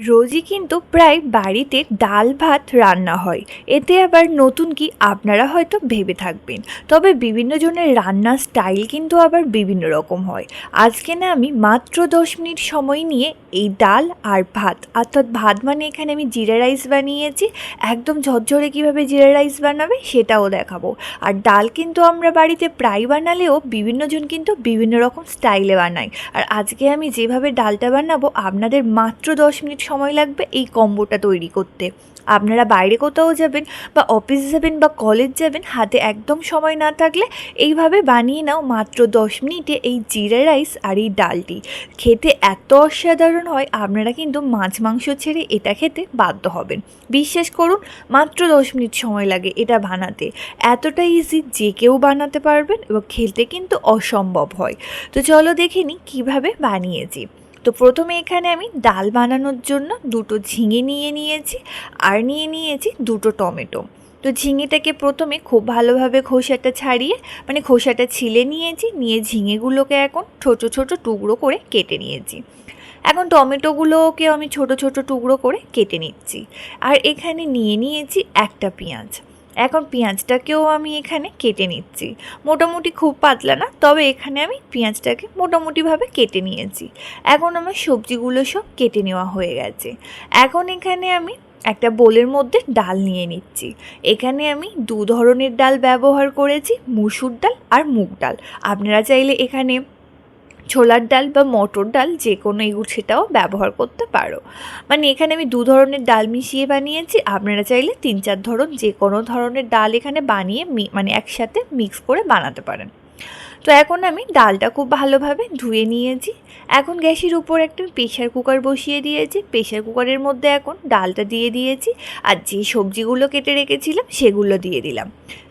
রোজই কিন্তু প্রায় বাড়িতে ডাল ভাত রান্না হয়। এতে আবার নতুন কি আপনারা হয়তো ভেবে থাকবেন। তবে বিভিন্ন জনের রান্নার স্টাইল কিন্তু আবার বিভিন্ন রকম হয়। আজকে না আমি মাত্র দশ মিনিট সময় নিয়ে এই ডাল আর ভাত, অর্থাৎ ভাত মানে এখানে আমি জিরা রাইস বানিয়েছি। একদম ঝরঝরে কীভাবে জিরা রাইস বানাবে সেটাও দেখাবো। আর ডাল কিন্তু আমরা বাড়িতে প্রায় বানালেও বিভিন্ন জন কিন্তু বিভিন্ন রকম স্টাইলে বানাই আর আজকে আমি যেভাবে ডালটা বানাবো, আপনাদের মাত্র দশ মিনিট সময় লাগবে এই কম্বোটা তৈরি করতে। আপনারা বাইরে কোথাও যাবেন বা অফিস যাবেন বা কলেজ যাবেন, হাতে একদম সময় না থাকলে এইভাবে বানিয়ে নাও মাত্র দশ মিনিটে এই জিরা রাইস আর এই ডালটি। খেতে এত অসাধারণ হয়, আপনারা কিন্তু মাছ মাংস ছেড়ে এটা খেতে বাধ্য হবেন। বিশ্বাস করুন, মাত্র দশ মিনিট সময় লাগে এটা বানাতে। এতটা ইজি যে কেউ বানাতে পারবেন এবং খেতে কিন্তু অসম্ভব হয়। তো চলো দেখে নিই কীভাবে বানিয়েছি। তো প্রথমে এখানে আমি ডাল বানানোর জন্য দুটো ঝিঙে নিয়ে নিয়েছি আর নিয়ে নিয়েছি দুটো টমেটো। তো ঝিঙেটাকে প্রথমে খুব ভালোভাবে খোসাটা ছাড়িয়ে মানে খোসাটা ছিলে নিয়েছি, নিয়ে ঝিঙেগুলোকে এখন ছোট ছোট টুকরো করে কেটে নিয়েছি। এখন টমেটোগুলোকেও আমি ছোট ছোট টুকরো করে কেটে নিচ্ছি। আর এখানে নিয়ে নিয়েছি একটা পেঁয়াজ। এখন পেঁয়াজটাকেও আমি এখানে কেটে নিচ্ছি। মোটামুটি খুব পাতলা না, তবে এখানে আমি পেঁয়াজটাকে মোটামুটিভাবে কেটে নিয়েছি। এখন আমার সবজিগুলো সব কেটে নেওয়া হয়ে গেছে। এখন এখানে আমি একটা বোলের মধ্যে ডাল নিয়ে নিচ্ছি। এখানে আমি দু ধরনের ডাল ব্যবহার করেছি, মুসুর ডাল আর মুগ ডাল। আপনারা চাইলে এখানে ছোলার ডাল বা মটর ডাল যে কোনো সেটাও ব্যবহার করতে পারো। মানে এখানে আমি দু ধরনের ডাল মিশিয়ে বানিয়েছি। আপনারা চাইলে তিন চার ধরন যে কোনো ধরনের ডাল এখানে বানিয়ে মানে একসাথে মিক্স করে বানাতে পারেন। তো এখন আমি ডালটা খুব ভালোভাবে ধুয়ে নিয়েছি। এখন গ্যাসের উপর একটা প্রেশার কুকার বসিয়ে দিয়েছি। প্রেশার কুকারের মধ্যে এখন ডালটা দিয়ে দিয়েছি আর যে সবজিগুলো কেটে রেখেছিলাম সেগুলো দিয়ে দিলাম।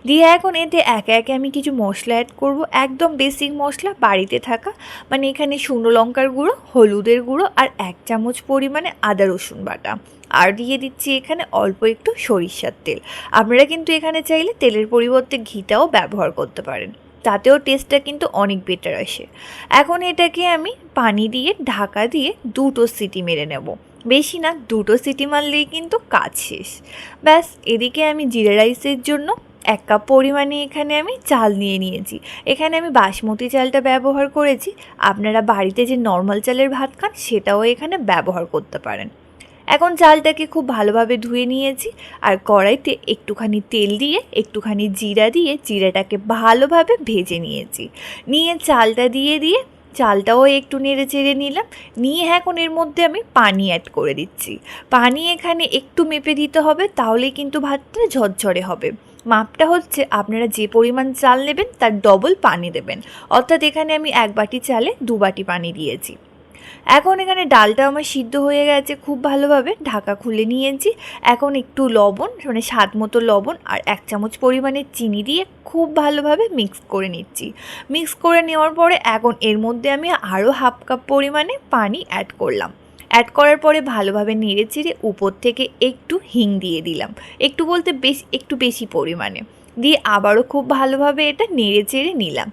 দিয়ে এখন এতে একে একে আমি কিছু মশলা অ্যাড করব। একদম বেসিক মশলা, বাড়িতে থাকা মানে এখানে শুকনো লঙ্কার গুঁড়ো, হলুদের গুঁড়ো আর এক চামচ পরিমাণে আদা রসুন বাটা। আর দিয়ে দিচ্ছি এখানে অল্প একটু সরিষার তেল। আপনারা কিন্তু এখানে চাইলে তেলের পরিবর্তে ঘিটাও ব্যবহার করতে পারেন। তাতেও টেস্টটা কিন্তু অনেক বেটার আসে। এখন এটাকে আমি পানি দিয়ে, ঢাকা দিয়ে দুটো সিটি মেরে নেব। বেশি না, দুটো সিটি মারলেই কিন্তু কাজ শেষ। ব্যাস, এদিকে আমি জিরা রাইসের জন্য এক কাপ পরিমাণে এখানে আমি চাল নিয়ে নিয়েছি। এখানে আমি বাসমতি চালটা ব্যবহার করেছি। আপনারা বাড়িতে যে নর্মাল চালের ভাত খান, সেটাও এখানে ব্যবহার করতে পারেন। এখন চালটাকে খুব ভালোভাবে ধুয়ে নিয়েছি আর কড়াইতে একটুখানি তেল দিয়ে, একটুখানি জিরা দিয়ে জিরাটাকে ভালোভাবে ভেজে নিয়েছি। নিয়ে চালটা দিয়ে দিয়ে চালটাও একটু নেড়ে চেড়ে নিলাম। নিয়ে এখন এর মধ্যে আমি পানি অ্যাড করে দিচ্ছি। পানি এখানে একটু মেপে দিতে হবে, তাহলেই কিন্তু ভাতটা ঝরঝরে হবে। মাপটা হচ্ছে আপনারা যে পরিমাণ চাল নেবেন তার ডবল পানি দেবেন। অর্থাৎ এখানে আমি এক বাটি চালে দু বাটি পানি দিয়েছি। এখন এখানে ডালটা আমার সিদ্ধ হয়ে গেছে খুব ভালোভাবে। ঢাকা খুলে নিয়েছি। এখন একটু লবণ মানে স্বাদ মতো লবণ আর এক চামচ পরিমাণে চিনি দিয়ে খুব ভালোভাবে মিক্স করে নিচ্ছি। মিক্স করে নেওয়ার পরে এখন এর মধ্যে আমি আরও হাফ কাপ পরিমাণে পানি অ্যাড করলাম। অ্যাড করার পরে ভালোভাবে নেড়ে চেড়ে উপর থেকে একটু হিং দিয়ে দিলাম। একটু বলতে বেশ, একটু বেশি পরিমাণে। দিয়ে আবারও খুব ভালোভাবে এটা নেড়ে চেড়ে নিলাম।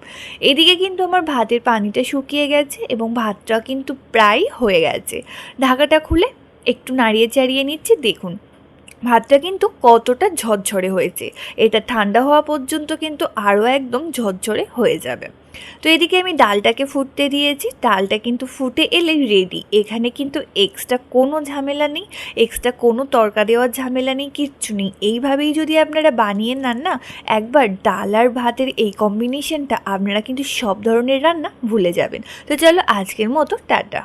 এদিকে কিন্তু আমার ভাতের পানিটা শুকিয়ে গেছে এবং ভাতটা কিন্তু প্রায় হয়ে গেছে। ঢাকাটা খুলে একটু নাড়িয়ে চাড়িয়ে নিচ্ছি, দেখুন ভাতটা কিন্তু কতটা ঝরঝরে হয়েছে। এটা ঠান্ডা হওয়া পর্যন্ত কিন্তু আরও একদম ঝরঝরে হয়ে যাবে। তো এদিকে আমি ডালটাকে ফুটতে দিয়েছি। ডালটা কিন্তু ফুটে এলে রেডি এখানে কিন্তু এক্সট্রা কোনো ঝামেলা নেই। এক্সট্রা কোনো তরকা দেওয়ার ঝামেলা নেই, কিচ্ছু নেই। এইভাবেই যদি আপনারা বানিয়ে নেন না, একবার ডাল আর ভাতের এই কম্বিনেশনটা আপনারা কিন্তু সব ধরনের রান্না ভুলে যাবেন। তো চলো আজকের মতো টাটা।